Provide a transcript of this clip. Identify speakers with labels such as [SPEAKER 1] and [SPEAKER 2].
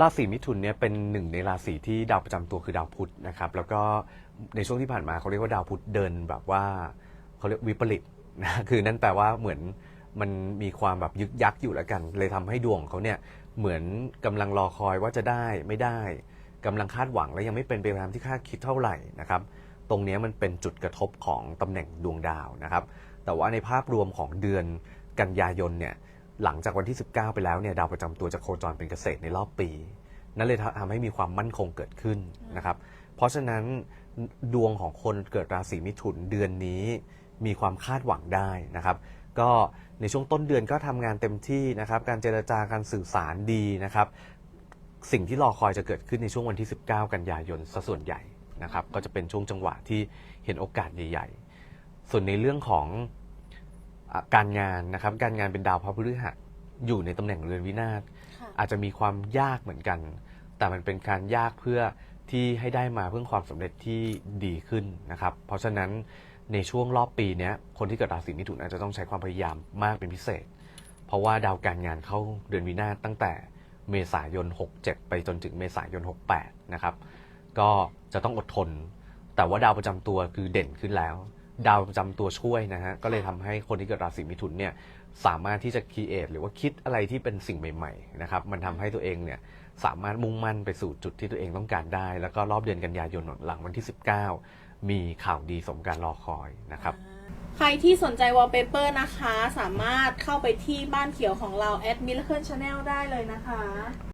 [SPEAKER 1] ราศีมิถุนเนี่ยเป็นหนึ่งในราศีที่ดาวประจำตัวคือดาวพุธนะครับ แล้วก็ในช่วงที่ผ่านมาเขาเรียกว่าดาวพุธเดินแบบว่าเขาเรียกวิปริตนะคือนั่นแปลว่าเหมือนมันมีความแบบยึกยักอยู่แล้วกัน เลยทำให้ดวงของเขาเนี่ยเหมือนกำลังรอคอยว่าจะได้ไม่ได้กำลังคาดหวังและยังไม่เป็นไปตามที่คาดคิดเท่าไหร่นะครับ ตรงเนี้ยมันเป็นจุดกระทบของตำแหน่งดวงดาวนะครับ แต่ว่าในภาพรวมของเดือนกันยายนเนี่ย หลังจากวันที่ 19 ไปแล้วเนี่ยดาวประจำตัวจะโคจรเป็นเกษตรในรอบปี นั่นเลยทำให้มีความมั่นคงเกิดขึ้นนะครับ เพราะฉะนั้นดวงของคนเกิดราศีมิถุนเดือนนี้มีความคาดหวังได้นะครับ ก็ในช่วงต้นเดือนก็ทำงานเต็มที่นะครับ การเจรจาการสื่อสารดีนะครับ สิ่งที่รอคอยจะเกิดขึ้นในช่วงวันที่ 19 กันยายนซะส่วนใหญ่นะครับ ก็จะเป็นช่วงจังหวะที่เห็นโอกาสใหญ่ ๆ ส่วนในเรื่องของ การงานนะครับ การงานเป็นดาวพระพฤหัสอยู่ในตำแหน่งเรือนวินาศ
[SPEAKER 2] ค่ะ
[SPEAKER 1] อาจจะมีความยากเหมือนกัน แต่มันเป็นการยากเพื่อที่ให้ได้มาเพื่อความสำเร็จที่ดีขึ้นนะครับ เพราะฉะนั้นในช่วงรอบปีเนี้ยคนที่เกิดราศีมิถุนอาจจะต้องใช้ความพยายามมากเป็นพิเศษ เพราะว่าดาวการงานเข้าเดือนวินาศตั้งแต่เมษายน 67 ไปจนถึงเมษายน 68 นะครับ ก็จะต้องอดทน แต่ว่าดาวประจำตัวคือเด่นขึ้นแล้ว ดาวประจำตัวช่วยนะฮะ ก็เลยทำให้คนที่เกิดราศีมิถุนเนี่ยสามารถที่จะคิดเอทหรือว่าคิดอะไรที่เป็นสิ่งใหม่ๆนะครับมันทำให้ตัวเองเนี่ยสามารถมุ่งมั่นไปสู่จุดที่ตัวเองต้องการได้ แล้วก็รอบเดือนกันยายนหลังวันที่ 19 มีข่าวดีสมการรอคอยนะครับ
[SPEAKER 2] ใครที่สนใจวอลเปเปอร์นะคะ สามารถเข้าไปที่บ้านเขียวของเรา at Miracle Channel ได้เลยนะคะ